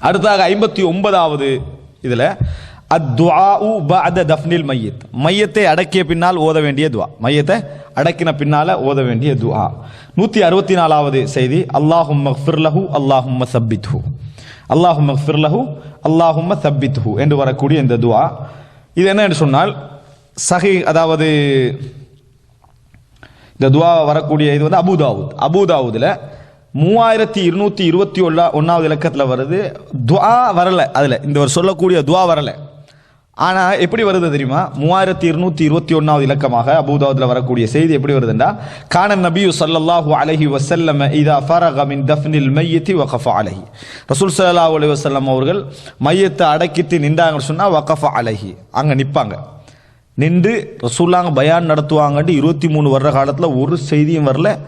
அடுத்தாக ஐம்பத்தி ஒன்பதாவது இதில் அத்வாஉ பஅத தஃப்னில் மையத். மையத்தை அடக்கிய பின்னால் ஓத வேண்டிய துவா மையத்தை அடக்கின பின்னால் ஓத வேண்டிய துவா நூற்றி அறுபத்தி நாலாவது செய்தி அல்லாஹும் மஃபிர்லஹு அல்லாஹும் சப்பித்ஹு அல்லாஹும் மஃபிர்லஹு அல்லாஹும் சப்பித்ஹு. என்று வரக்கூடிய இந்த துவா இது என்ன என்று சொன்னால் சஹி அதாவது இந்த துவா வரக்கூடிய இது வந்து அபுதாவுத் அபுதாவுதில் மூவாயிரத்தி இருநூத்தி இருபத்தி ஒன்றா ஒன்றாவது இலக்கத்தில் வருது. துவா வரலை அதில். இந்த ஒரு சொல்லக்கூடிய துவா வரலை. ஆனால் எப்படி வருது தெரியுமா? மூவாயிரத்தி இருநூத்தி இருபத்தி ஒன்றாவது இலக்கமாக அபூதாவதில் வரக்கூடிய செய்தி எப்படி வருதுண்டா? கான நபியு ஸல்லல்லாஹு அலஹி வசல்லம் இதா ஃபரக மின் தஃப்னில் மையத்தி வகஃபா அலஹி. ரசூல் சல்லா அலி வசல்லம் அவர்கள் மையத்தை அடக்கித்து நின்றாங்கன்னு சொன்னால் வகஃபா அலஹி. அங்கே நிற்பாங்க நின்று ரசூல்லாங்க பயான் நடத்துவாங்கன்ட்டு இருபத்தி மூணு வர்ற காலத்தில் ஒரு செய்தியும் வரல.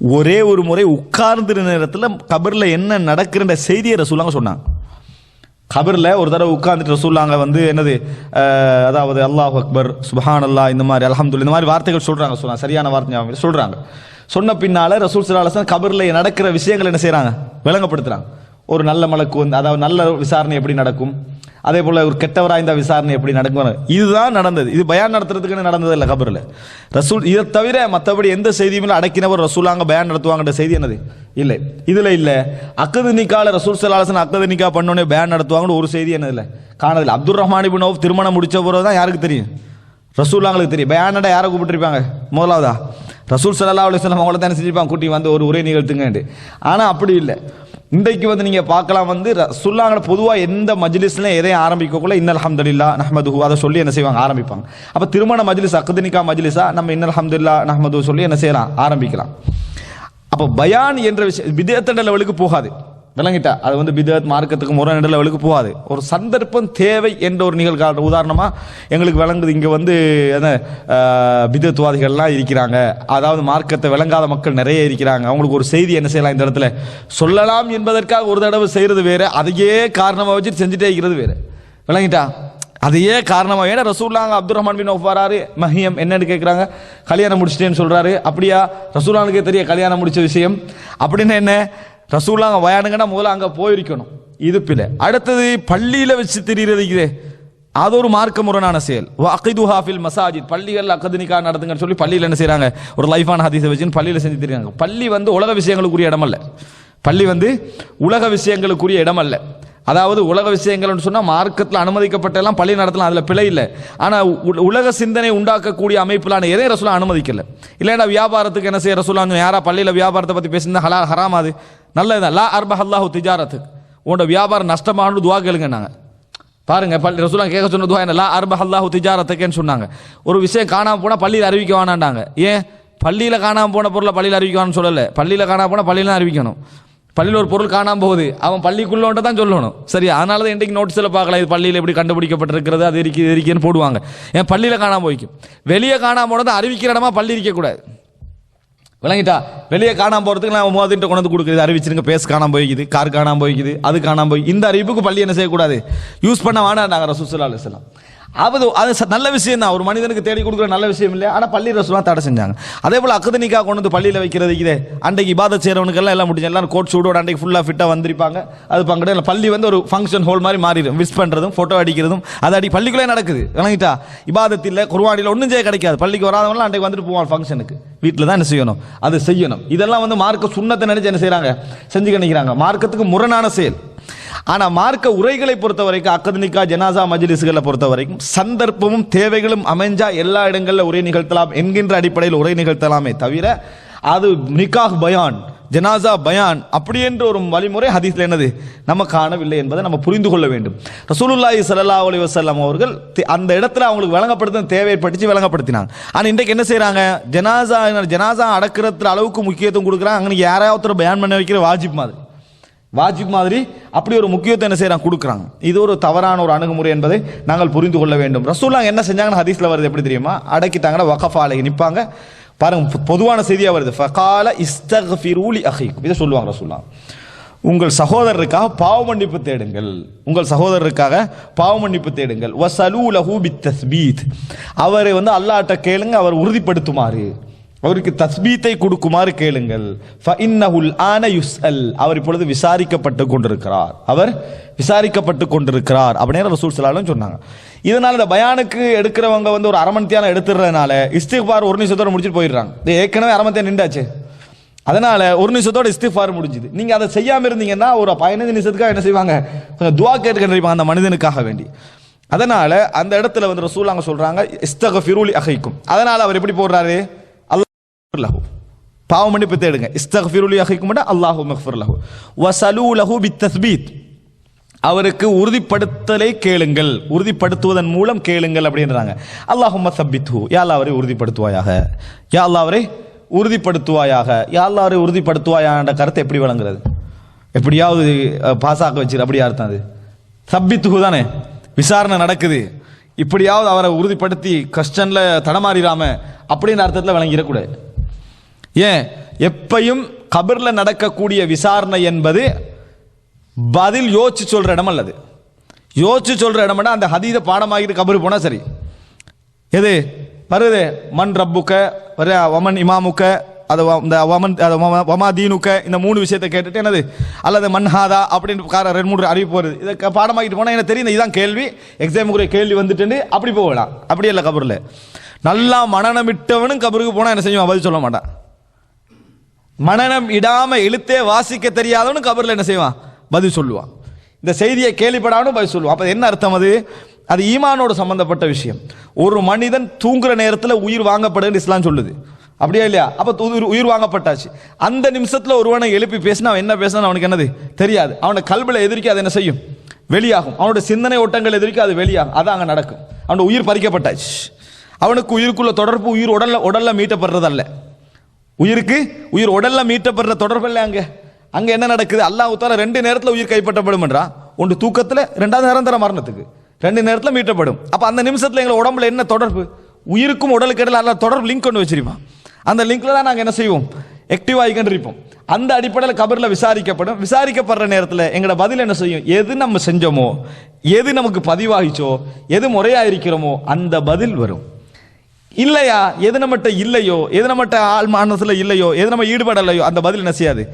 ஒரே ஒரு முறை உட்கார்ந்துரு நேரத்தில் கபரில் என்ன நடக்கிறன்ற செய்தியை ரசூலாங்க சொன்னாங்க. கபரில் ஒரு தடவை உட்கார்ந்துட்டு ரசூல்லாங்க வந்து என்னது அதாவது அல்லாஹ் அக்பர் சுபஹான் அல்லாஹ் இந்த மாதிரி அல்ஹம்துலில்லாஹ் இந்த மாதிரி வார்த்தைகள் சொல்கிறாங்க சொன்னா சரியான வார்த்தை ஞாபகம் சொன்ன பின்னால் ரசூல் சலாஹன் கபரில் நடக்கிற விஷயங்கள் என்ன செய்கிறாங்க விளங்கப்படுத்துகிறாங்க ஒரு நல்ல மலக்கு வந்து அதாவது நல்ல விசாரணை எப்படி நடக்கும்? அதே போல் ஒரு கெட்டவராக இந்த விசாரணை எப்படி நடக்கும் இதுதான் நடந்தது. இது பயான் நடத்துறதுக்குன்னு நடந்தது இல்லை கபரில். ரசூல் இதை தவிர மற்றபடி எந்த செய்தியுமே இல்லை. அடக்கினவர் ரசூலாங்க பயான் நடத்துவாங்கன்ற செய்தி என்னது? இல்லை. இதில் இல்லை. அக்கது நிக்கால ரசூல் சலாசன் அக்கது நிக்கா பண்ணோடனே பயான் நடத்துவாங்கன்னு ஒரு செய்தி என்னது இல்லை? காணதில்லை அப்துல் ரஹ்மான் இப்னு திருமணம் முடிச்ச போகிறது தான் யாருக்கு தெரியும்? ரசூல்லாங்களுக்கு தெரியும். பயானடா யாரை கூப்பிட்டுருப்பாங்க? முதலாவதா? ரசூல் சல்லா அலுவலம் அவங்கள தானே செஞ்சிருப்பாங்க? கூட்டி வந்து ஒரு உரை நிகழ்த்துங்கன்ட்டு. ஆனால் அப்படி இல்லை. இன்றைக்கு வந்து நீங்கள் பார்க்கலாம் வந்து ரசூல்லாங்கள பொதுவாக எந்த மஜ்லிஸ்லையும் எதையும் ஆரம்பிக்கக்குள்ள இன்னல் அல்ஹம்துலில்லா நஹ்மதுஹு அதை சொல்லி என்ன செய்வாங்க? ஆரம்பிப்பாங்க. அப்போ திருமண மஜ்லிஸ் அக்தனிகா மஜ்லிஸா நம்ம இன்னல் அல்ஹம்துலில்லா நஹ்மது சொல்லி என்ன செய்யலாம்? ஆரம்பிக்கலாம். அப்போ பயான் என்ற விஷயம் விதேத்தண்ட லெவலுக்கு போகாது. விளங்கிட்டா. அது வந்து பிதத் மார்க்கத்துக்கு முரண் லெவலுக்கு போகாது. ஒரு சந்தர்ப்பம் தேவை என்ற ஒரு நிகழ்கால உதாரணமாக எங்களுக்கு விளங்குது. இங்கே வந்து பிதத்துவாதிகள்லாம் இருக்கிறாங்க. அதாவது மார்க்கத்தை விளங்காத மக்கள் நிறைய இருக்கிறாங்க. அவங்களுக்கு ஒரு செய்தி என்ன செய்யலாம் இந்த இடத்துல? சொல்லலாம் என்பதற்காக ஒரு தடவை செய்கிறது வேறு. அதையே காரணமாக வச்சு செஞ்சுட்டே இருக்கிறது வேறு. விளங்கிட்டா? அதையே காரணமாக ஏன்னா ரசூல்லாங்க அப்துல் ரஹ்மான் பின் அவுஃப் வராரு. மஹியம் என்னன்னு கேட்குறாங்க கல்யாணம் முடிச்சிட்டேன்னு சொல்கிறாரு அப்படியா? ரசூல்லானுக்கே தெரிய கல்யாணம் முடிச்ச விஷயம். அப்படின்னு என்ன? ரசூல்லாங்க வயானுங்கன்னா முதல்ல அங்கே போயிருக்கணும். இது பிள்ளை அடுத்தது பள்ளியில் வச்சு திரியிறது அது ஒரு மார்க்க முரணான செயல் அகிது ஹாஃபில் மசாஜித். பள்ளிகள் அக்கதுனிக்கா நடத்துங்கன்னு சொல்லி பள்ளியில் என்ன செய்கிறாங்க ஒரு லைஃபான ஹதீஸை வச்சுன்னு பள்ளியில் செஞ்சு தெரியாங்க பள்ளி வந்து உலக விஷயங்களுக்குரிய இடம் பள்ளி வந்து உலக விஷயங்களுக்குரிய இடம் அதாவது உலக விஷயங்கள்னு சொன்னால் மார்க்கத்தில் அனுமதிக்கப்பட்டெல்லாம் பள்ளி நடத்தலாம் அதில் பிழை இல்லை. ஆனால் உலக சிந்தனை உண்டாக்கக்கூடிய அமைப்பிலான எதையும் ரசூலா அனுமதிக்கல. இல்லைன்னா வியாபாரத்துக்கு என்ன செய்ய ரசூலா யாரா பள்ளியில் வியாபாரத்தை பற்றி பேசியிருந்தா ஹலா ஹராம் அது. நல்லதுதான். லா அர்ப அல்லாஹு திஜாரத்து. உன்னோட வியாபாரம் நஷ்டமானு துவா கேளுங்க நாங்கள் பாருங்க பள்ளி ரசூலா கேட்க சொன்ன துவா என்ன? லா அர்ப அல்லாஹு திஜாரத்துக்கேன்னு சொன்னாங்க. ஒரு விஷயம் காணாமல் போனால் பள்ளியில் அறிவிக்க வேணாண்டாங்க ஏன்? பள்ளியில் காணாமல் போன பொருளை பள்ளியில் அறிவிக்கணும்னு சொல்லலை. பள்ளியில் காணாமல் போனால் பள்ளியில தான் அறிவிக்கணும். பள்ளியில் ஒரு பொருள் காணாம போகுது. அவன் பள்ளிக்குள்ளோன்ட்டு தான் சொல்லணும். சரி அதனால தான் இன்றைக்கு நோட்ஸில் பார்க்கலாம் இது பள்ளியில் எப்படி கண்டுபிடிக்கப்பட்டிருக்கிறது அது இருக்கு இது இருக்குன்னு போடுவாங்க. ஏன் பள்ளியில் காணாமல் போய்க்கும். வெளியே காணாமல் போனது அறிவிக்கிற இடமா பள்ளி இருக்கக்கூடாது விளங்கிட்டா? வெளியே காணாமல் போகிறதுக்கு நான் மோதிட்டு கொண்டு வந்து கொடுக்குறது. அறிவிச்சிருங்க பேஸ் காணாமல் போய்க்குது கார் காணாமல் போய்க்குது அது காணாமல் போய் இந்த அறிவிப்புக்கு பள்ளி என்ன செய்யக்கூடாது? யூஸ் பண்ண வேணாம் ரசூசுல்லா அலுவலாம் அது அது ச- நல்ல விஷயம் தான் ஒரு மனிதனுக்கு தேடி கொடுக்குற நல்ல விஷயம் இல்லையா? ஆனால் பள்ளி ரசூலா தடை செஞ்சாங்க. அதே போல் அக்கதனிக்கா கொண்டு வந்து பள்ளியில் வைக்கிறது இதே அன்றைக்கு இபாதத் செய்கிறவனுக்கெல்லாம் எல்லாம் முடிஞ்சு எல்லாம் கோட் சூடோட அன்றைக்கு ஃபுல்லாக ஃபிட்டாக வந்திருப்பாங்க. அது பங்கட பள்ளி வந்து ஒரு ஃபங்க்ஷன் ஹோல் மாதிரி மாறிடும். விஷ் பண்ணுறதும் ஃபோட்டோ அடிக்கிறதும் அது அடி பள்ளிக்குள்ளே நடக்குது. விளங்கிட்டா? இபாதத்தில் குருவானியில் ஒன்றும் செய்ய கிடைக்காது. பள்ளிக்கு வராதவங்களாம் அன்றைக்கு வந்துட்டு போவான் ஃபங்க்ஷனுக்கு வீட்டில் தான் என்ன செய்யணும்? அது செய்யணும். இதெல்லாம் வந்து மார்க்க சுண்ணத்தை நினைச்சு என்ன செய்கிறாங்க செஞ்சு நினைக்கிறாங்க மார்க்கத்துக்கு முரணான செயல். ஆனால் மார்க்க உரைகளை பொறுத்த வரைக்கும் அக்கதனிக்கா ஜனாசா மஜிலிசுகளை பொறுத்த வரைக்கும் சந்தர்ப்பமும் தேவைகளும் அமைஞ்சா எல்லா இடங்களில் உரை நிகழ்த்தலாம் என்கின்ற அடிப்படையில் உரை நிகழ்த்தலாமே தவிர அது நிக்காஹ் பயான் ஜனாசா பயான் அப்படி என்ற ஒரு வழிமுறை ஹதீஸில் என்னது? நம்ம காணவில்லை என்பதை நம்ம புரிந்து கொள்ள வேண்டும். ரசூலுல்லாஹி சல்லா அலி வசல்லாம் அவர்கள் அந்த இடத்துல அவங்களுக்கு வழங்கப்படுத்த தேவையை படித்து வழங்கப்படுத்தினாங்க. ஆனால் இன்றைக்கு என்ன செய்கிறாங்க ஜனாசா ஜனாசா அடக்கிறதுல அளவுக்கு முக்கியத்துவம் கொடுக்குறாங்க. அங்கே யாராவது ஒருத்தர் பயான் பண்ண வைக்கிற வாஜிப் மாதிரி. வாஜிப் மாதிரி அப்படி ஒரு முக்கியத்துவம் என்ன செய்யறாங்க கொடுக்குறாங்க. இது ஒரு தவறான ஒரு அணுகுமுறை என்பதை நாங்கள் புரிந்து கொள்ள வேண்டும். ரசூல்லாங்க என்ன செஞ்சாங்கன்னு ஹதீஸ்ல வருது எப்படி தெரியுமா? அடக்கிட்டாங்கன்னா வகஃபாலை நிற்பாங்க பாருங்க பொதுவான செய்தியாக வருது. ஃபகால இஸ்தக்ஃபிரூலி அஹிக்கும். இதை சொல்லுவாங்க ரசூல்லா உங்கள் சகோதரருக்காக பாவ மன்னிப்பு தேடுங்கள். உங்கள் சகோதரருக்காக பாவ மன்னிப்பு தேடுங்கள். வசலூ லஹூ பித் தஸ்பீத் அவரை வந்து அல்லாட்ட கேளுங்க அவர் உறுதிப்படுத்துமாறு. அவருக்கு தஸ்பீத்தை கொடுக்குமாறு கேளுங்கள். ஆன அவர் இப்பொழுது விசாரிக்கப்பட்டு கொண்டிருக்கிறார். அவர் விசாரிக்கப்பட்டு கொண்டிருக்கிறார். அப்படின்னு ரசூல் சலாலும் சொன்னாங்க. இதனால் இந்த பயானுக்கு எடுக்கிறவங்க வந்து ஒரு அரை எடுத்துடுறதுனால இஸ்திஃபார் ஒரு நிமிஷத்தோட முடிச்சுட்டு போயிடுறாங்க. இது ஏற்கனவே அரமத்தியா நின்றாச்சு. அதனால ஒரு நிமிஷத்தோட இஸ்திஃபார் முடிஞ்சுது. நீங்க அதை செய்யாம இருந்தீங்கன்னா ஒரு பதினஞ்சு நிமிஷத்துக்காக என்ன செய்வாங்க? கொஞ்சம் துவா கேட்டுக்கிட்டு அந்த மனிதனுக்காக வேண்டி? அதனால அந்த இடத்துல வந்து ரசூலாங்க சொல்றாங்க இஸ்தகஃபிருலி அகைக்கும் அதனால அவர் எப்படி போடுறாரு? லஹு பாவ மன்னிப்பு தேடுங்க. இஸ்தகஃபிருலி அகைக்கும் அல்லாஹு மக்ஃபிர் லஹு வசலூ லஹு பித்தஸ்பீத். அவருக்கு உறுதிப்படுத்தலை கேளுங்கள். உறுதிப்படுத்துவதன் மூலம் கேளுங்கள் அப்படின்றாங்க. அல்லாஹும் சபித்து யா அல்லாஹ் அவரை உறுதிப்படுத்துவாயாக. யா அவரை உறுதிப்படுத்துவாயாக. யா அல்லாஹ் அவரை உறுதிப்படுத்துவாயான்ற கருத்தை எப்படி வழங்குறது எப்படியாவது அஹ், பாஸாக்க வச்சிரு அப்படியா அர்த்தம் அது. சப்பித்துகு தானே? விசாரணை நடக்குது. இப்படியாவது அவரை உறுதிப்படுத்தி கஷ்டனில் தடமாறிடாம அப்படின்னு அர்த்தத்தில் விளங்கிடக்கூடாது. ஏன்? எப்பையும் கபரில் நடக்கக்கூடிய விசாரணை என்பது பதில் யோசிச்சு சொல்கிற இடம் அல்லது. யோசிச்சு சொல்கிற இடம்னா அந்த ஹதீத பாடமாகிட்டு கபரு போனால் சரி. எது? வருது மண் ரப்புக்க வர ஒமன் இமாமுக்க அது இந்த ஒமன் ஒமா தீனுக்க இந்த மூணு விஷயத்தை கேட்டுட்டு என்னது? அல்லது மன்ஹாதா அப்படின்னு கார ரெண்டு மூணு அறிவிப்பு வருது. இதை பாடமாகிட்டு பாடமாக்கிட்டு போனால் எனக்கு தெரியும் இதுதான் கேள்வி எக்ஸாமுக்குரிய கேள்வி வந்துட்டு அப்படி போகலாம். அப்படி இல்லை கபரில். நல்லா மனநமிட்டவனும் கபருக்கு போனால் என்ன செய்வான்? பதில் சொல்ல மாட்டான். மனநம் இடாம எழுத்தே வாசிக்க தெரியாதவனு கபரில் என்ன செய்வான்? பதில் சொல்லுவான். இந்த செய்தியை கேள்விப்படாமனு பதில் சொல்லுவான். அப்போ என்ன அர்த்தம் அது? அது ஈமானோடு சம்பந்தப்பட்ட விஷயம். ஒரு மனிதன் தூங்குற நேரத்தில் உயிர் வாங்கப்படுன்னு இஸ்லாம் சொல்லுது. அப்படியா இல்லையா? அப்போ உயிர் உயிர் வாங்கப்பட்டாச்சு. அந்த நிமிஷத்தில் ஒருவனை எழுப்பி பேசினா அவன் என்ன பேசினா அவனுக்கு என்னது? தெரியாது. அவனை கல்வில எதிர்க்க அது என்ன செய்யும்? வெளியாகும். அவனோட சிந்தனை ஓட்டங்கள் எதிர்க்க அது வெளியாகும். அதான் அங்கே நடக்கும். அவனோட உயிர் பறிக்கப்பட்டாச்சு. அவனுக்கு உயிருக்குள்ள தொடர்பு உயிர் உடல்ல உடல்ல மீட்டப்படுறதல்ல. உயிருக்கு? உயிர் உடல்ல மீட்டப்படுற தொடர்பு இல்லை அங்க? அங்க என்ன நடக்குது? அல்லாஹ் தால ரெண்டு நேரத்தில் உயிர் கைப்பற்றப்படும்ன்றா. ஒன்று தூக்கத்தில் ரெண்டாவது நிரந்தர மரணத்துக்கு. ரெண்டு நேரத்தில் மீட்டப்படும். அப்போ அந்த நிமிஷத்தில் எங்களை உடம்புல என்ன தொடர்பு? உயிருக்கும் உடலுக்கு இடையில அல்ல தொடர்பு லிங்க் கொண்டு வச்சிருப்பான் அந்த லிங்க்ல தான் நாங்கள் என்ன செய்வோம்? ஆக்டிவ் ஆகிக்கிட்டு அந்த அடிப்படையில் கபரில் விசாரிக்கப்படும். விசாரிக்கப்படுற நேரத்தில் எங்களோட பதில் என்ன செய்யும்? எது நம்ம செஞ்சோமோ எது நமக்கு பதிவாகிச்சோ எது முறையாக இருக்கிறோமோ அந்த பதில் வரும். இல்லையா? எது நம்மகிட்ட இல்லையோ? எது நம்மகிட்ட ஆள் மனசுல இல்லையோ? எது நம்ம ஈடுபடலையோ? அந்த பதில் என்ன செய்யாது?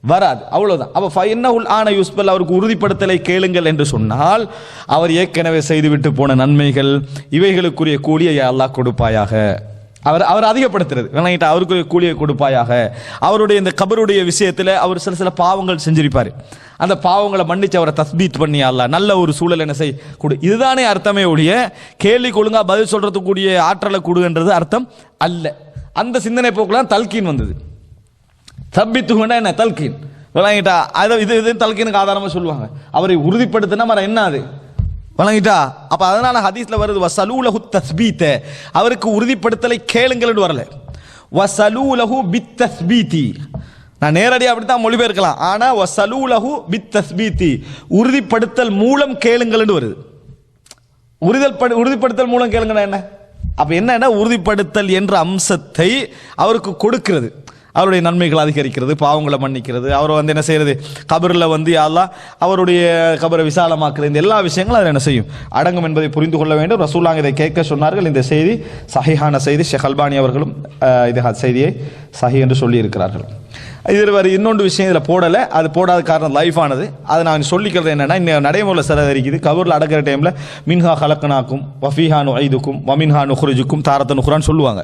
வராது. அவ்வளோதான் அப்போ ஃபைன உள் ஆன யூஸ்பல் அவருக்கு உறுதிப்படுத்தலை கேளுங்கள் என்று சொன்னால் அவர் ஏற்கனவே செய்துவிட்டு போன நன்மைகள் இவைகளுக்குரிய கூலியை யா அல்லாஹ் கொடுப்பாயாக. அவர் அவர் அதிகப்படுத்துறது. விளங்கிட்டு அவருக்குரிய கூலியை கொடுப்பாயாக. அவருடைய இந்த கபருடைய விஷயத்தில் அவர் சில சில பாவங்கள் செஞ்சிருப்பார். அந்த பாவங்களை மன்னிச்சு அவரை தஸ்பீத் பண்ணி நல்ல ஒரு சூழல் என்ன செய் கொடு. இதுதானே அர்த்தமே ஒழிய கேள்விக்கு கொழுங்கா பதில் சொல்கிறதுக்கூடிய ஆற்றலை கொடுன்றது அர்த்தம் அல்ல. அந்த சிந்தனை போக்குலாம் தல்கீன் வந்தது. தப்பித்துகுண்டா என்ன? தல்கீன். விளங்கிட்டா அதை இது இது தல்கீனுக்கு ஆதாரமாக சொல்லுவாங்க. அவரை உறுதிப்படுத்தினா மரம் என்ன அது? வழங்கிட்டா? அப்போ அதனால ஹதீஸில் வருது வசலூலஹு தஸ்பீத்த. அவருக்கு உறுதிப்படுத்தலை கேளுங்கள்னு வரல. வசலூலஹு பித் தஸ்பீதி நான் நேரடியாக அப்படித்தான் மொழிபெயர்க்கலாம். ஆனால் வசலூலஹு பித் தஸ்பீதி உறுதிப்படுத்தல் மூலம் கேளுங்கள்னு வருது. உறுதல் உறுதிப்படுத்தல் மூலம் கேளுங்கன்னா என்ன? அப்போ என்னன்னா உறுதிப்படுத்தல் என்ற அம்சத்தை அவருக்கு கொடுக்கிறது. அவருடைய நன்மைகள் அதிகரிக்கிறது பாவங்களை மன்னிக்கிறது. அவர் வந்து என்ன செய்யறது? கபரில் வந்து யாரெல்லாம் அவருடைய கபரை விசாலமாக்குறது. இந்த எல்லா விஷயங்களும் அதில் என்ன செய்யும்? அடங்கும் என்பதை புரிந்து கொள்ள வேண்டும். ரசூலாங்க இதை கேட்க சொன்னார்கள். இந்த செய்தி சஹிஹான செய்தி. ஷெஹல்பானி அல்பானி அவர்களும் இது செய்தியை சஹி என்று சொல்லியிருக்கிறார்கள். இதில் வேறு இன்னொன்று விஷயம் இதில் போடலை. அது போடாத காரணம் லைஃப் ஆனது. அதை நான் சொல்லிக்கிறது என்னென்னா இந்த நடைமுறையில் சில இருக்குது கபூரில் அடக்கிற டைமில் மின்ஹா ஹலக்கனாக்கும் வஃபீஹா நுஐதுக்கும் வமின்ஹா நுஹ்ருஜுக்கும் தாரத்த நுஹ்ரான்னு சொல்லுவாங்க.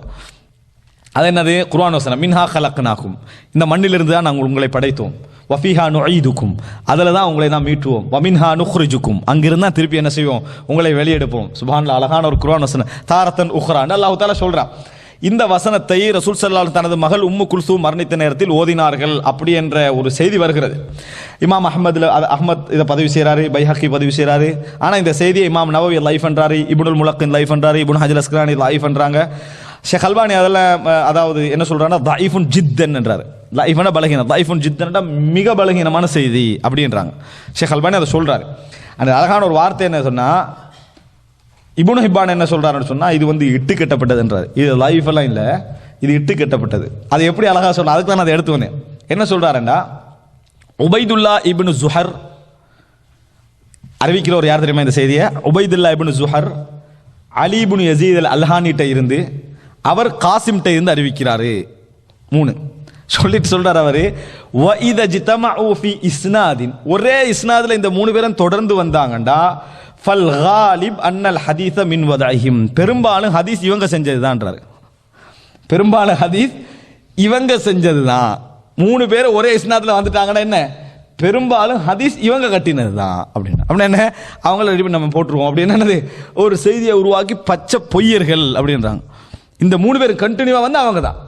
அது என்னது? குர்ஆன் வசனம். மின்ஹா கலக்கனாகும் இந்த மண்ணிலிருந்து தான் நாங்கள் உங்களை படைத்தோம். வஃபீஹா நுஐதுக்கும் அதில் தான் உங்களை தான் மீட்டுவோம். வமின்ஹா நுஹ்ரிஜுக்கும். அங்கிருந்து தான் திருப்பி என்ன செய்வோம்? உங்களை வெளியெடுப்போம். சுபான்ல அழகான ஒரு குர்ஆன் வசனம். தாரத்தன் உஹ்ரான் அல்லாஹ் தாலா சொல்கிறான் இந்த வசனத்தை ரசூல் சல்லால் தனது மகள் உம்மு குல்சு மரணித்த நேரத்தில் ஓதினார்கள். அப்படி என்ற ஒரு செய்தி வருகிறது. இமாம் அஹ்மதுல அஹமத் இதை பதிவு செய்கிறாரு பைஹக்கி பதிவு செய்கிறாரு ஆனால் இந்த செய்தியை இமாம் நவவி லைஃப் என்றாரு இபுனுல் முலக்கின் லைஃப் என்றாரு இபுன் ஹஜில் அஸ்கலானி லைஃப் என்றாங்க. ஷேக் அல்பானி அதெல்லாம் அதாவது என்ன சொல்கிறான்னா தைஃபுன் ஜித்தன் என்றார். லைஃபன பலகீனம். தைஃபுன் ஜித்தன்டா மிக பலகீனமான செய்தி அப்படின்றாங்க. ஷேக் அல்பானி அதை சொல்கிறாரு அந்த அழகான ஒரு வார்த்தை என்ன சொன்னால் இபுனு ஹிப்பான் என்ன சொல்கிறாருன்னு சொன்னால் இது வந்து இட்டு கட்டப்பட்டதுன்றார் இது லைஃப் எல்லாம் இல்லை இது இட்டு கட்டப்பட்டது. அது எப்படி அழகாக சொல்ல அதுக்கு தான் நான் அதை எடுத்து வந்தேன். என்ன சொல்கிறாருண்டா உபைதுல்லா இபின் ஜுஹர் அறிவிக்கிறவர் யார் தெரியுமா இந்த செய்தியை? உபைதுல்லா இபின் ஜுஹர் அலிபுன் யசீத் அல் அல்ஹானிட்ட இருந்து அவர் காசிம்கிட்ட இருந்து அறிவிக்கிறாரு. மூணு. சொல்லிட்டு சொல்றார் அவரு வஇத ஜிதமா ஊஃபி இஸ்னாதின். ஒரே இஸ்னாதில் இந்த மூணு பேரும் தொடர்ந்து வந்தாங்கண்டா. ஃபல் ஹாலிப் அன்னல் ஹதீஸ மின் வதஹிம் பெரும்பாலும் ஹதீஸ் இவங்க செஞ்சதுதான்றாரு. பெரும்பாலும் ஹதீஸ் இவங்க செஞ்சதுதான். மூணு பேர் ஒரே இஸ்னாத்துல வந்துட்டாங்கன்னா என்ன? பெரும்பாலும் ஹதீஸ் இவங்க கட்டினது தான் அப்படின்னு. அப்படின்னா என்ன? அவங்கள ரெடி பண்ணி நம்ம போட்டுருவோம். அப்படின்னு என்னது? ஒரு செய்தியை உருவாக்கி பச்சை பொய்யர்கள் அப்படின்றாங்க. இந்த மூணு பேர் கண்டினியூவாக வந்து அவங்க தான்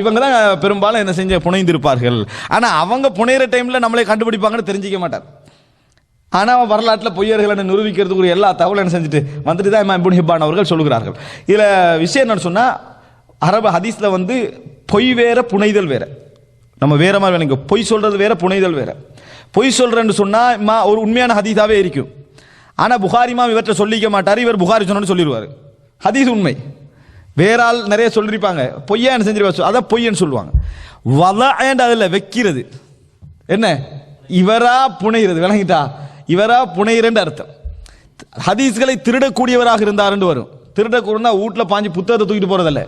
இவங்க தான் பெரும்பாலும் என்ன செஞ்ச புனைந்திருப்பார்கள். ஆனால் அவங்க புனையிற டைமில் நம்மளே கண்டுபிடிப்பாங்கன்னு தெரிஞ்சிக்க மாட்டார். ஆனால் அவன் வரலாற்றில் பொய்யர்களை நிரூபிக்கிறதுக்குரிய எல்லா தகவலும் என்ன செஞ்சுட்டு வந்துட்டு தான் இமாம் இப்னு ஹிப்பான் அவர்கள் சொல்கிறார்கள் இதில் விஷயம் என்னன்னு சொன்னால் அரபு ஹதீஸில் வந்து பொய் வேற புனைதல் வேற. நம்ம வேற மாதிரி வேணுங்க பொய் சொல்கிறது வேற புனைதல் வேற. பொய் சொல்கிறேன்னு சொன்னால் இம்மா ஒரு உண்மையான ஹதீஸாகவே இருக்கும். ஆனால் புகாரிமா இவற்றை சொல்லிக்க மாட்டார். இவர் புகாரி சொன்னு சொல்லிடுவார். ஹதீஸ் உண்மை. வேற ஆள் நிறைய சொல்லியிருப்பாங்க பொய்யா என்ன செஞ்சிருவாங்க அதான் பொய்யன்னு சொல்லுவாங்க. வத அதில் வைக்கிறது. என்ன? இவரா புனைகிறது விளங்கிட்டா? இவரா புனைகிறன்னு அர்த்தம். ஹதீஸ்களை திருடக்கூடியவராக இருந்தாருன்னு வரும். திருடக்கூடனா வீட்டில் பாஞ்சு புத்தகத்தை தூக்கிட்டு போகிறதில்ல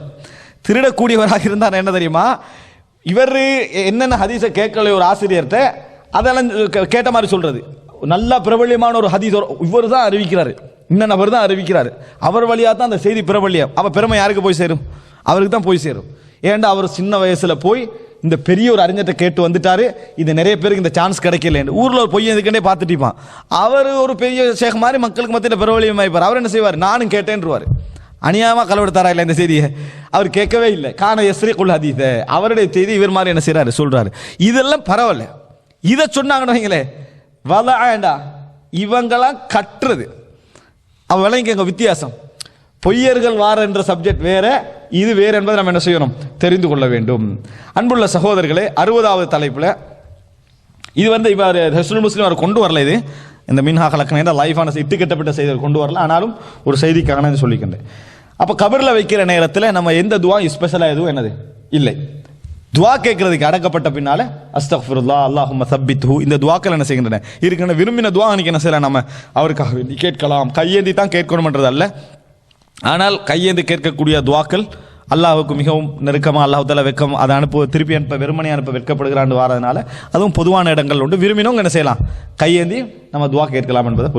திருடக்கூடியவராக இருந்தார் என்ன தெரியுமா? இவர் என்னென்ன ஹதீஸை கேட்கல ஒரு ஆசிரியர்கிட்ட அதெல்லாம் கேட்ட மாதிரி சொல்கிறது நல்ல பிரபல்யமான ஒரு ஹதீஸ் இவர் தான் அறிவிக்கிறாரு. இந்த நபர் தான் அறிவிக்கிறார். அவர் வழியாக தான் அந்த செய்தி பிரபல்யம். அவ பெருமை யாருக்கு போய் சேரும்? அவருக்கு தான் போய் சேரும். ஏன்டா அவர் சின்ன வயசில் போய் இந்த பெரிய ஒரு அறிஞர்கிட்ட கேட்டு வந்துட்டாரு. இது நிறைய பேருக்கு இந்த சான்ஸ் கிடைக்கல ஊரில் ஒரு பொய்யன் இதுக்கண்டே பார்த்துட்டிப்பான் அவர் ஒரு பெரிய சேக மாதிரி மக்களுக்கு மத்தியில் பிரபலியம் அவர் என்ன செய்வார்? நானும் கேட்டேன்ருவார். அநியாயமாக கலவெடுத்தாரா இல்லை இந்த செய்தியை? அவர் கேட்கவே இல்லை. காண எஸ்ரீ குல் அதீத அவருடைய செய்தி இவர் மாதிரி என்ன செய்கிறாரு சொல்கிறாரு இதெல்லாம் பரவாயில்ல. இதை சொன்னாங்கன்னு வைங்களே. வதாண்டா இவங்களாம் கட்டுறது. அவன் விளங்கிக்கங்க வித்தியாசம். பொய்யர்கள் வார என்ற சப்ஜெக்ட் வேற இது வேற என்பதை நம்ம என்ன செய்யணும்? தெரிந்து கொள்ள வேண்டும். அன்புள்ள சகோதரர்களே அறுபதாவது தலைப்பில் இது வந்து இவர் ஹஸ்னுல் முஸ்லீம் அவர் கொண்டு வரல இது. இந்த மின்ஹா கலக்கண லைஃபான இட்டு கட்டப்பட்ட செய்தி கொண்டு வரல. ஆனாலும் ஒரு செய்திக்கான சொல்லிக்கின்றேன். அப்போ கபரில் வைக்கிற நேரத்தில் நம்ம எந்த துவா ஸ்பெஷலாக எதுவும் என்னது? இல்லை. துவா கேட்கறதுக்கு அடக்கப்பட்ட பின்னால அஸ்தஃபுல்லா அல்லாஹும் சப்பித் ஹூ இந்த துவாக்கள் என்ன செய்கின்றன? இருக்கின்ற விரும்பின துவா அன்னைக்கு என்ன செய்யலாம் நம்ம அவருக்காக வேண்டி கேட்கலாம். கையேந்தி தான் கேட்கணும்ன்றது அல்ல. ஆனால் கையேந்தி கேட்கக்கூடிய துவாக்கள் அல்லாஹுக்கு மிகவும் நெருக்கமாக அல்லாஹ் வெக்கம் அதை அனுப்ப திருப்பி அனுப்ப வெறுமனே அனுப்ப வெட்கப்படுகிறான்னு வரதுனால அதுவும் பொதுவான இடங்கள் உண்டு. விரும்பினவங்க என்ன செய்யலாம்? கையேந்தி நம்ம துவா கேட்கலாம் என்பதை புரிந்து